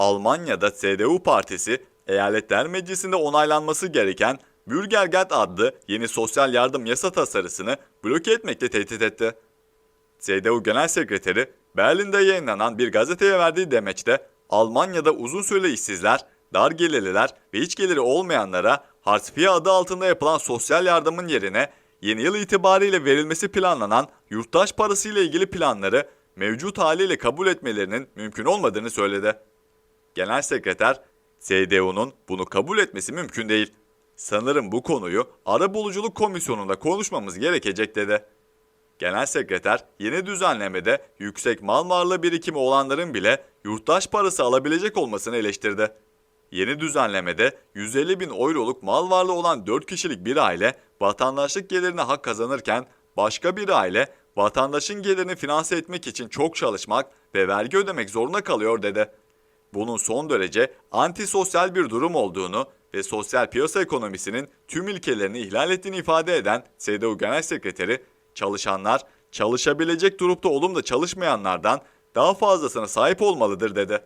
Almanya'da CDU partisi eyaletler meclisinde onaylanması gereken Bürgergeld adlı yeni sosyal yardım yasa tasarısını bloke etmekle tehdit etti. CDU Genel Sekreteri Berlin'de yayınlanan bir gazeteye verdiği demeçte Almanya'da uzun süreli işsizler, dar gelirliler ve hiç geliri olmayanlara Hartz adı altında yapılan sosyal yardımın yerine yeni yıl itibariyle verilmesi planlanan yurttaş parası ile ilgili planları mevcut haliyle kabul etmelerinin mümkün olmadığını söyledi. Genel Sekreter, CDU'nun bunu kabul etmesi mümkün değil. Sanırım bu konuyu Arabuluculuk Komisyonu'nda konuşmamız gerekecek dedi. Genel Sekreter yeni düzenlemede yüksek mal varlığı birikimi olanların bile yurttaş parası alabilecek olmasını eleştirdi. Yeni düzenlemede 150 bin euroluk mal varlığı olan 4 kişilik bir aile vatandaşlık gelirine hak kazanırken başka bir aile vatandaşın gelirini finanse etmek için çok çalışmak ve vergi ödemek zorunda kalıyor dedi. Bunun son derece antisosyal bir durum olduğunu ve sosyal piyasa ekonomisinin tüm ilkelerini ihlal ettiğini ifade eden CDU Genel Sekreteri, çalışanlar çalışabilecek durumda olup da çalışmayanlardan daha fazlasına sahip olmalıdır dedi.